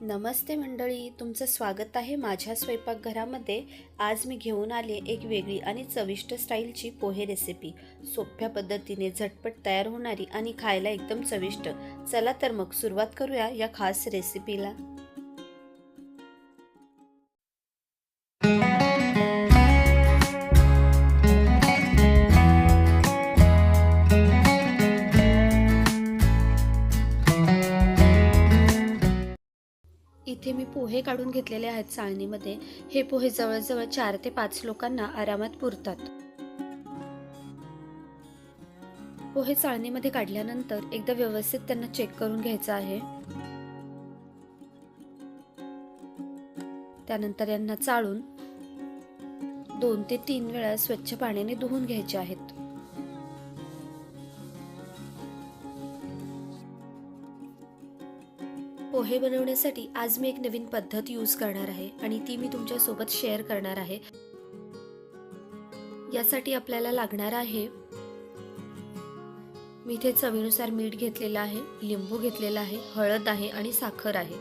नमस्ते मंडळी तुमचं स्वागत आहे माझ्या स्वयंपाकघरामध्ये. आज मी घेऊन आले एक वेगळी आणि चविष्ट स्टाईलची पोहे रेसिपी सोप्या पद्धतीने झटपट तयार होणारी आणि खायला एकदम चविष्ट. चला तर मग सुरुवात करूया या खास रेसिपीला इथे मी पोहे काढून घेतलेले आहेत चाळणीमध्ये. हे पोहे जवळजवळ चार ते पाच लोकांना आरामात पुरतात. पोहे चाळणीमध्ये काढल्यानंतर एकदा व्यवस्थित त्यांना चेक करून घ्यायचं आहे. त्यानंतर यांना चाळून दोन ते तीन वेळा स्वच्छ पाण्याने धुवून घ्यायचे आहेत. पोहे बनवण्यासाठी आज मी एक नवीन पद्धत यूज करणार आहे आणि ती मी तुमच्यासोबत शेअर करणार आहे. यासाठी आपल्याला लागणार आहे मी इथे चवीनुसार मीठ घेतलेलं आहे लिंबू घेतलेला आहे हळद आहे आणि साखर आहे.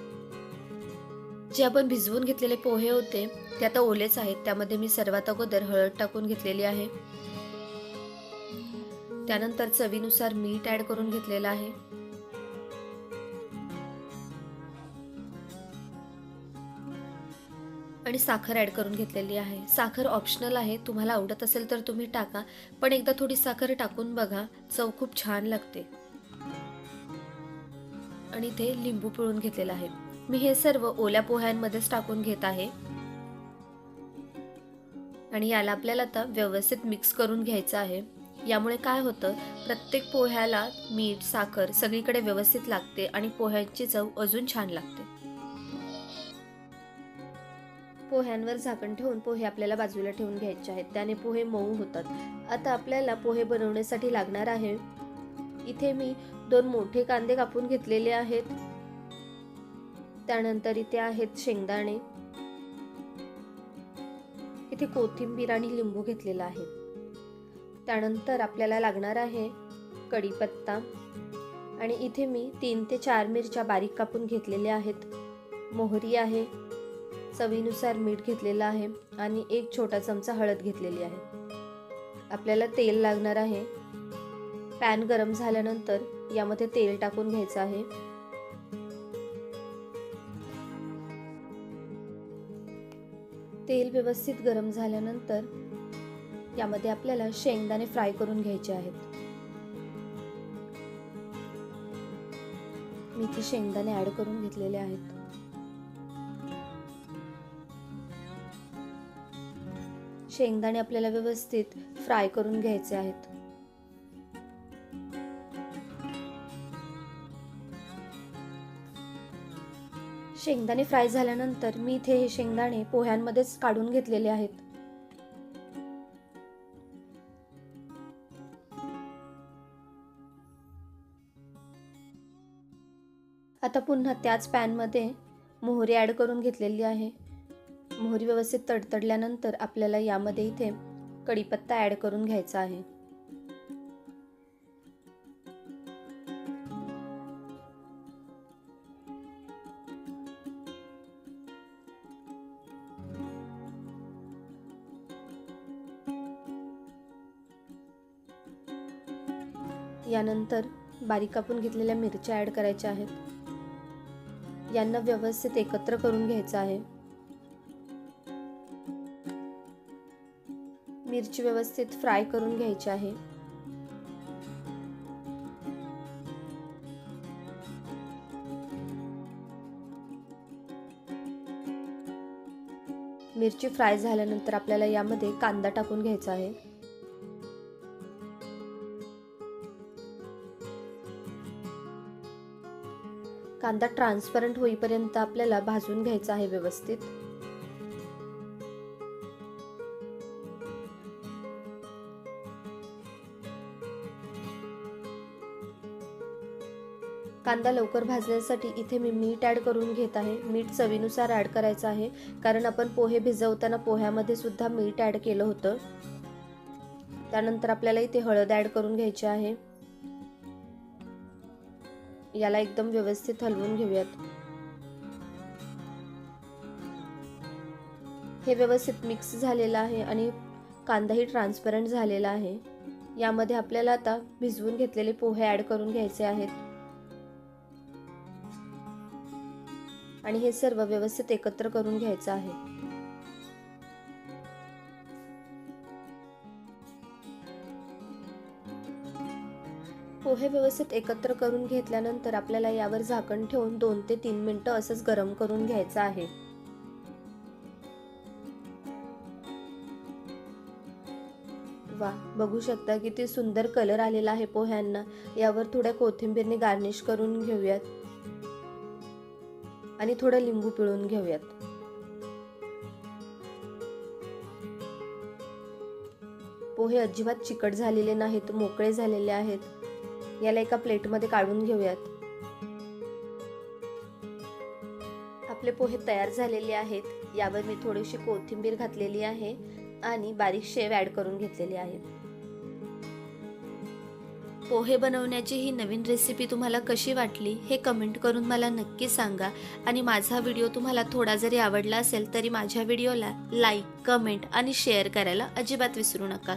जे आपण भिजवून घेतलेले पोहे होते ते आता ओलेच आहेत त्यामध्ये मी सर्वात अगोदर हळद टाकून घेतलेली आहे. त्यानंतर चवीनुसार मीठ ॲड करून घेतलेलं आहे. आणि साखर ॲड करून घेतलेली आहे. साखर ऑप्शनल आहे. तुम्हाला आवडत असेल तर तुम्ही टाका. पण एकदा थोडी साखर टाकून बघा. चव खूप छान लागते. आणि इथे लिंबू पिळून घेतलेला आहे. मी हे सर्व ओल्या पोह्यांमध्येच टाकून घेत आहे. आणि याला आपल्याला आता व्यवस्थित मिक्स करून घ्यायचं आहे. यामुळे काय होतं? प्रत्येक पोह्याला मीठ साखर सगळीकडे व्यवस्थित लागते आणि पोह्यांची चव अजून छान लागते. पोह्यांवर झाकण ठेवून पोहे आपल्याला बाजूला ठेवून घ्यायचे आहेत. त्याने पोहे मऊ होतात. आता आपल्याला पोहे बनवण्यासाठी लागणार आहे. इथे मी दोन मोठे कांदे कापून घेतलेले आहेत. त्यानंतर इथे आहेत शेंगदाणे. इथे कोथिंबीर आणि लिंबू घेतलेला आहे. त्यानंतर आपल्याला लागणार आहे कढीपत्ता. आणि इथे मी तीन ते चार मिरच्या बारीक कापून घेतलेल्या आहेत. मोहरी आहे. चवीनुसार मीठ घेतलेलं आहे आणि एक छोटा चमचा हळद घेतलेली आहे. आपल्याला तेल लागणार आहे. पॅन गरम झाल्यानंतर यामध्ये तेल टाकून घ्यायचं आहे. तेल व्यवस्थित गरम झाल्यानंतर यामध्ये आपल्याला शेंगदाणे फ्राय करून घ्यायचे आहेत. मी इथे शेंगदाणे ऍड करून घेतलेले आहेत. शेंगदाणे आपल्याला व्यवस्थित फ्राय करून घ्यायचे आहेत. शेंगदाणे फ्राय झाल्यानंतर मी इथे हे शेंगदाणे पोह्यांमध्येच काढून घेतलेले आहेत. आता पुन्हा त्याच पॅनमध्ये मोहरी ॲड करून घेतलेली आहे. मोहरी व्यवस्थित तडतडल्यानंतर आपल्याला यामध्ये इथे कढीपत्ता ॲड करून घ्यायचा आहे. यानंतर बारीक कापून घेतलेल्या मिरच्या ॲड करायच्या आहेत. यांना व्यवस्थित एकत्र करून घ्यायचं आहे. मिरची व्यवस्थित फ्राय करून घ्यायची आहे. मिरची फ्राय झाल्यानंतर आपल्याला यामध्ये कांदा टाकून घ्यायचा आहे. कांदा ट्रान्सपरंट होईपर्यंत आपल्याला भाजून घ्यायचा आहे व्यवस्थित. कांदा लवकर भाजण्यासाठी इथे मी मीठ ॲड करून घेत आहे. मीठ चवीनुसार ॲड करायचं आहे. कारण आपण पोहे भिजवताना पोह्यामध्ये सुद्धा मीठ ॲड केलं होतं. त्यानंतर आपल्याला इथे हळद ॲड करून घ्यायची आहे. याला एकदम व्यवस्थित हलवून घेऊयात. हे व्यवस्थित मिक्स झालेलं आहे आणि कांदाही ट्रान्सपरंट झालेला आहे. यामध्ये आपल्याला आता भिजवून घेतलेले पोहे ॲड करून घ्यायचे आहेत. आणि हे सर्व व्यवस्थित एकत्र करून घ्यायचं आहे. पोहे व्यवस्थित एकत्र करून घेतल्यानंतर आपल्याला यावर झाकण ठेवून दोन ते तीन मिनिटं असंच गरम करून घ्यायचं आहे. वा बघू शकता किती सुंदर कलर आलेला आहे पोह्यांना. यावर थोड्या कोथिंबीरने गार्निश करून घेऊयात. आणि थोडं लिंबू पिळून घेऊयात. पोहे अजिबात चिकट झालेले नाहीत मोकळे झालेले आहेत. याला एका प्लेटमध्ये काढून घेऊयात. आपले पोहे तयार झालेले आहेत. यावर मी थोडीशी कोथिंबीर घातलेली आहे आणि बारीक शेव ॲड करून घेतलेली आहे. पोहे बनवण्याची ही नवीन रेसिपी तुम्हाला कशी वाटली हे कमेंट करून मला नक्की सांगा. आणि माझा व्हिडिओ तुम्हाला थोडा जरी आवडला असेल तरी माझ्या व्हिडिओला लाईक कमेंट आणि शेअर करायला अजिबात विसरू नका.